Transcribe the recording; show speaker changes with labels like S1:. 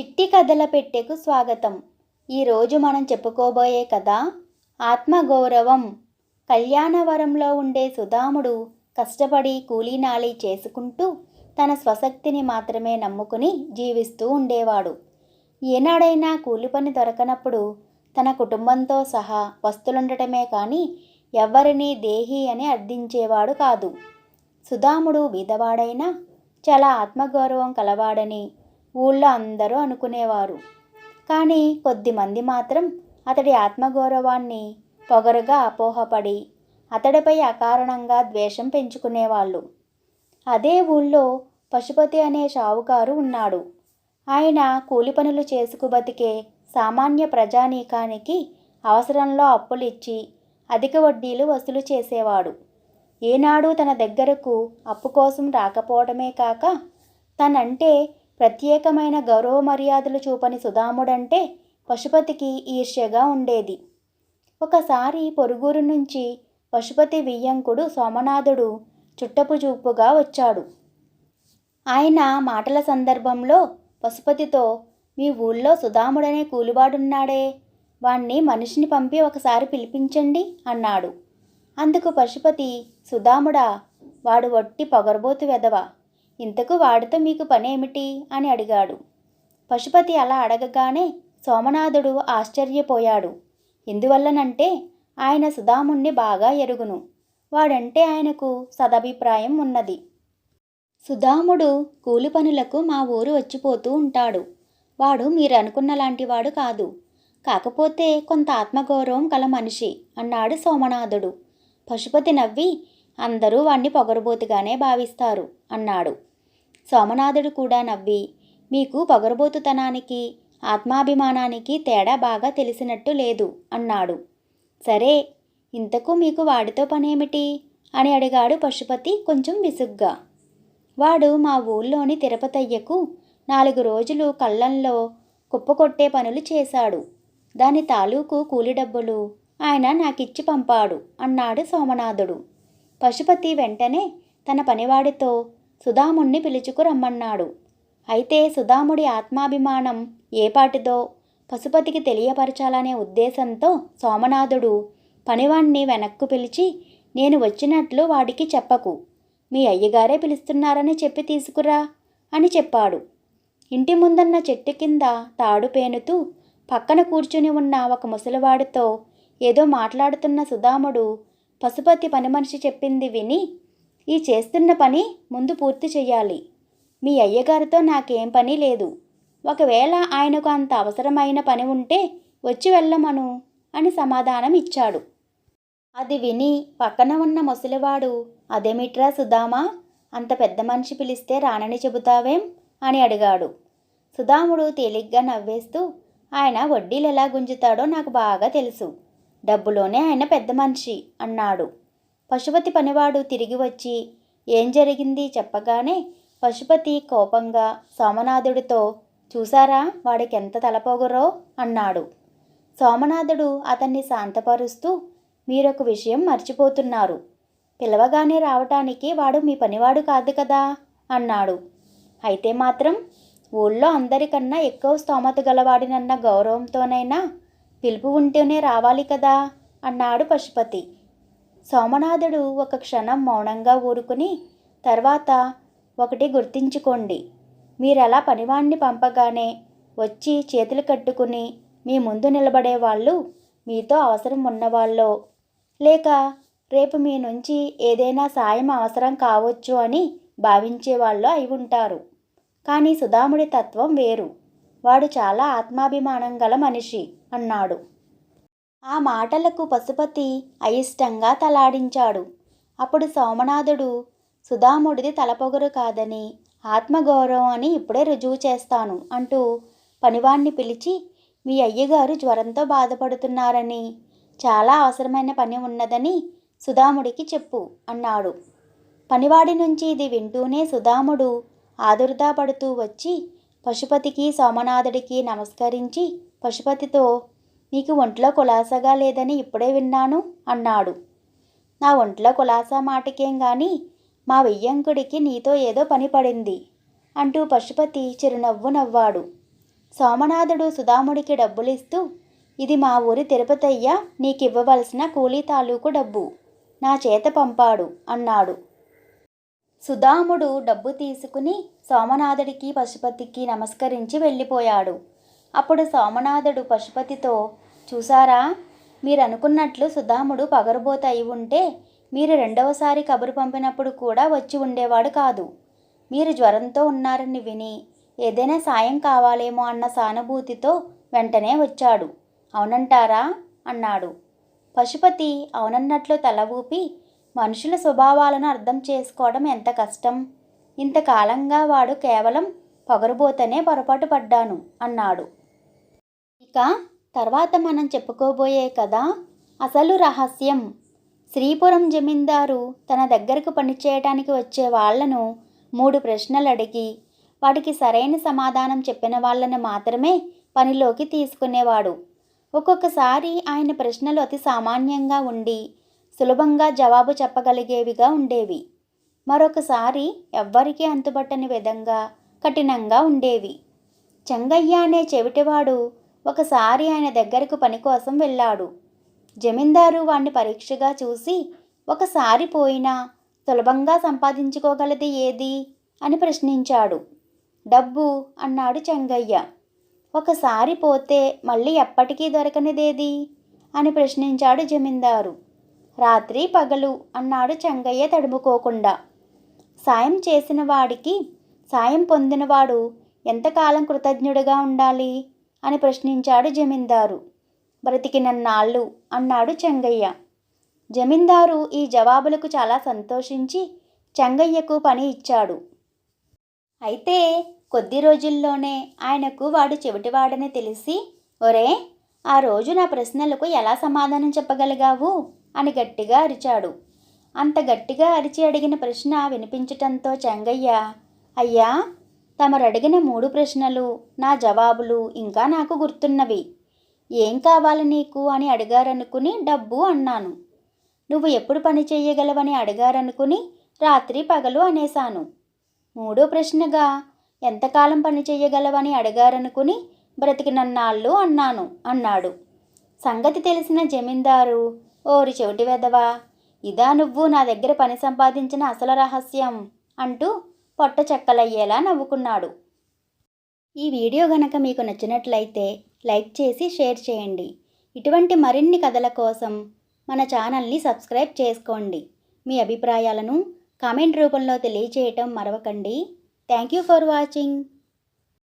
S1: చిట్టి కథల పెట్టెకు స్వాగతం. ఈరోజు మనం చెప్పుకోబోయే కథ ఆత్మగౌరవం. కళ్యాణవరంలో ఉండే సుధాముడు కష్టపడి కూలీనాళీ చేసుకుంటూ తన స్వశక్తిని మాత్రమే నమ్ముకుని జీవిస్తూ ఉండేవాడు. ఏనాడైనా కూలి పని దొరకనప్పుడు తన కుటుంబంతో సహా వస్తులుండటమే కానీ ఎవరిని దేహి అని అర్థించేవాడు కాదు. సుధాముడు బీదవాడైనా చాలా ఆత్మగౌరవం కలవాడని ఊళ్ళో అందరూ అనుకునేవారు. కానీ కొద్దిమంది మాత్రం అతడి ఆత్మగౌరవాన్ని పొగరుగా అపోహపడి అతడిపై అకారణంగా ద్వేషం పెంచుకునేవాళ్ళు. అదే ఊళ్ళో పశుపతి అనే షావుకారు ఉన్నాడు. ఆయన కూలి పనులు చేసుకు బతికే సామాన్య ప్రజానీకానికి అవసరంలో అప్పులిచ్చి అధిక వడ్డీలు వసూలు చేసేవాడు. ఏనాడు తన దగ్గరకు అప్పు కోసం రాకపోవడమే కాక తనంటే ప్రత్యేకమైన గౌరవ మర్యాదలు చూపని సుధాముడంటే పశుపతికి ఈర్ష్యగా ఉండేది. ఒకసారి పొరుగురు నుంచి పశుపతి వియ్యంకుడు సోమనాథుడు చుట్టపు చూపుగా వచ్చాడు. ఆయన మాటల సందర్భంలో పశుపతితో మీ ఊళ్ళో సుధాముడనే కూలివాడున్నాడే వాణ్ణి మనిషిని పంపి ఒకసారి పిలిపించండి అన్నాడు. అందుకు పశుపతి సుధాముడా వాడు వట్టి పొగరబోతు వెదవా ఇంతకు వాడితో మీకు పనేమిటి? అని అడిగాడు. పశుపతి అలా అడగగానే సోమనాథుడు ఆశ్చర్యపోయాడు. ఎందువల్లనంటే ఆయన సుధాముణ్ణి బాగా ఎరుగును. వాడంటే ఆయనకు సదభిప్రాయం ఉన్నది. సుధాముడు కూలి పనులకు మా ఊరు వచ్చిపోతూ ఉంటాడు. వాడు మీరు అనుకున్న లాంటివాడు కాదు. కాకపోతే కొంత ఆత్మగౌరవం కల మనిషి అన్నాడు సోమనాథుడు. పశుపతి నవ్వి అందరూ వాణ్ణి పొగరుబోతుగానే భావిస్తారు అన్నాడు. సోమనాథుడు కూడా నవ్వి మీకు పొగరబోతుతనానికి ఆత్మాభిమానానికి తేడా బాగా తెలిసినట్టు లేదు అన్నాడు. సరే ఇంతకు మీకు వాడితో పనేమిటి? అని అడిగాడు పశుపతి కొంచెం విసుగ్గా. వాడు మా ఊళ్ళోని తిరుపతయ్యకు నాలుగు రోజులు కళ్ళంలో కుప్పకొట్టే పనులు చేశాడు. దాని తాలూకు కూలి డబ్బులు ఆయన నాకిచ్చి పంపాడు అన్నాడు సోమనాథుడు. పశుపతి వెంటనే తన పనివాడితో సుధాముణ్ణి పిలుచుకురమ్మన్నాడు అయితే సుధాముడి ఆత్మాభిమానం ఏపాటిదో పశుపతికి తెలియపరచాలనే ఉద్దేశంతో సోమనాథుడు పనివాణ్ణి వెనక్కు పిలిచి నేను వచ్చినట్లు వాడికి చెప్పకు. మీ అయ్యగారే పిలుస్తున్నారని చెప్పి తీసుకురా అని చెప్పాడు. ఇంటి ముందన్న చెట్టు కింద తాడు పేనుతూ పక్కన కూర్చుని ఉన్న ఒక ముసలివాడితో ఏదో మాట్లాడుతున్న సుధాముడు పశుపతి పని మనిషి చెప్పింది విని ఈ చేస్తున్న పని ముందు పూర్తి చెయ్యాలి. మీ అయ్యగారితో నాకేం పని లేదు. ఒకవేళ ఆయనకు అంత అవసరమైన పని ఉంటే వచ్చి వెళ్ళమను అని సమాధానం ఇచ్చాడు. అది విని పక్కన ఉన్న ముసలివాడు అదేమిట్రా సుధామా అంత పెద్ద మనిషి పిలిస్తే రానని చెబుతావేం? అని అడిగాడు. సుధాముడు తేలిగ్గా నవ్వేస్తూ ఆయన వడ్డీలు ఎలా గుంజుతాడో నాకు బాగా తెలుసు. డబ్బులోనే ఆయన పెద్ద మనిషి అన్నాడు. పశుపతి పనివాడు తిరిగి వచ్చి ఏం జరిగింది? చెప్పగానే పశుపతి కోపంగా సోమనాథుడితో చూసారా వాడికెంత తలపోగురో? అన్నాడు. సోమనాథుడు అతన్ని శాంతపరుస్తూ మీరొక విషయం మర్చిపోతున్నారు. పిలవగానే రావటానికి వాడు మీ పనివాడు కాదు కదా? అన్నాడు. అయితే మాత్రం ఊళ్ళో అందరికన్నా ఎక్కువ స్తోమత గలవాడినన్న గౌరవంతోనైనా పిలుపు ఉంటేనే రావాలి కదా? అన్నాడు పశుపతి. సోమనాథుడు ఒక క్షణం మౌనంగా ఊరుకుని తర్వాత ఒకటి గుర్తించుకోండి. మీరలా పనివాణ్ణి పంపగానే వచ్చి చేతులు కట్టుకుని మీ ముందు నిలబడే వాళ్ళు మీతో అవసరం ఉన్నవాళ్ళో. లేక రేపు మీ నుంచి ఏదైనా సాయం అవసరం కావచ్చు అని భావించేవాళ్ళు అయి ఉంటారు. కానీ సుధాముడి తత్వం వేరు. వాడు చాలా ఆత్మాభిమానం గల మనిషి అన్నాడు. ఆ మాటలకు పశుపతి అయిష్టంగా తలాడించాడు. అప్పుడు సోమనాథుడు సుధాముడిది తలపొగరు కాదని ఆత్మగౌరవం అని ఇప్పుడే రుజువు చేస్తాను అంటూ పనివాణ్ణి పిలిచి మీ అయ్యగారు జ్వరంతో బాధపడుతున్నారని చాలా అవసరమైన పని ఉన్నదని సుధాముడికి చెప్పు అన్నాడు. పనివాడి నుంచి ఇది వింటూనే సుధాముడు ఆదుర్దాపడుతూ వచ్చి పశుపతికి సోమనాథుడికి నమస్కరించి పశుపతితో నీకు ఒంట్లో కులాసగా లేదని ఇప్పుడే విన్నాను అన్నాడు. నా ఒంట్లో కులాసా మాటకేం గాని మా వెయ్యంకుడికి నీతో ఏదో పని పడింది అంటూ పశుపతి చిరునవ్వు నవ్వాడు. సోమనాథుడు సుధాముడికి డబ్బులిస్తూ ఇది మా ఊరి తిరుపతయ్య నీకు ఇవ్వవలసిన కూలీ తాలూకు డబ్బు నా చేత పంపాడు అన్నాడు. సుధాముడు డబ్బు తీసుకుని సోమనాథుడికి పశుపతికి నమస్కరించి వెళ్ళిపోయాడు. అప్పుడు సోమనాథుడు పశుపతితో చూసారా మీరు అనుకున్నట్లు సుధాముడు పగరబోత అయి ఉంటే మీరు రెండవసారి కబురు పంపినప్పుడు కూడా వచ్చి ఉండేవాడు కాదు. మీరు జ్వరంతో ఉన్నారని విని ఏదైనా సాయం కావాలేమో అన్న సానుభూతితో వెంటనే వచ్చాడు. అవునంటారా? అన్నాడు. పశుపతి అవునన్నట్లు తల ఊపి మనుషుల స్వభావాలను అర్థం చేసుకోవడం ఎంత కష్టం? ఇంతకాలంగా వాడు కేవలం పొగరుబోతనే పొరపాటు పడ్డాను అన్నాడు. ఇక తర్వాత మనం చెప్పుకోబోయే కదా అసలు రహస్యం. శ్రీపురం జమీందారు తన దగ్గరకు పనిచేయటానికి వచ్చే వాళ్ళను మూడు ప్రశ్నలు అడిగి వాటికి సరైన సమాధానం చెప్పిన వాళ్ళను మాత్రమే పనిలోకి తీసుకునేవాడు. ఒక్కొక్కసారి ఆయన ప్రశ్నలు అతి సామాన్యంగా ఉండి సులభంగా జవాబు చెప్పగలిగేవిగా ఉండేవి. మరొకసారి ఎవ్వరికీ అంతుబట్టని విధంగా కఠినంగా ఉండేవి. చెంగయ్య అనే చెవిటివాడు ఒకసారి ఆయన దగ్గరకు పని కోసం వెళ్ళాడు. జమీందారు వాణ్ణి పరీక్షగా చూసి ఒకసారి పోయినా సులభంగా సంపాదించుకోగలది ఏది? అని ప్రశ్నించాడు. డబ్బు అన్నాడు చెంగయ్య. ఒకసారి పోతే మళ్ళీ ఎప్పటికీ దొరకనిదేది? అని ప్రశ్నించాడు జమీందారు. రాత్రి పగలు అన్నాడు చెంగయ్య తడుముకోకుండా. సాయం చేసిన వాడికి సాయం పొందినవాడు ఎంతకాలం కృతజ్ఞుడిగా ఉండాలి? అని ప్రశ్నించాడు జమీందారు. బ్రతికినన్నాళ్ళు అన్నాడు చెంగయ్య. జమీందారు ఈ జవాబులకు చాలా సంతోషించి చెంగయ్యకు పని ఇచ్చాడు. అయితే కొద్ది రోజుల్లోనే ఆయనకు వాడు చెవిటివాడని తెలిసి ఒరే ఆ రోజు నా ప్రశ్నలకు ఎలా సమాధానం చెప్పగలిగావు? అని గట్టిగా అరిచాడు. అంత గట్టిగా అరిచి అడిగిన ప్రశ్న వినిపించటంతో చెంగయ్య అయ్యా తమరు అడిగిన మూడు ప్రశ్నలు నా జవాబులు ఇంకా నాకు గుర్తున్నవి. ఏం కావాలి నీకు? అని అడిగారనుకుని డబ్బు అన్నాను. నువ్వు ఎప్పుడు పని చేయగలవని అడిగారనుకుని రాత్రి పగలు అనేశాను. మూడో ప్రశ్నగా ఎంతకాలం పని చేయగలవని అడిగారనుకుని బ్రతికినన్నాళ్ళు అన్నాను అన్నాడు. సంగతి తెలిసిన జమీందారు ఓరి చెవిటి వెదవా ఇదా నువ్వు నా దగ్గర పని సంపాదించిన అసలు రహస్యం అంటూ పొట్ట చెక్కలయ్యేలా నవ్వుకున్నాడు. ఈ వీడియో గనక మీకు నచ్చినట్లయితే లైక్ చేసి షేర్ చేయండి. ఇటువంటి మరిన్ని కథల కోసం మన ఛానల్ని సబ్స్క్రైబ్ చేసుకోండి. మీ అభిప్రాయాలను కామెంట్ రూపంలో తెలియచేయటం మరవకండి. Thank you for watching.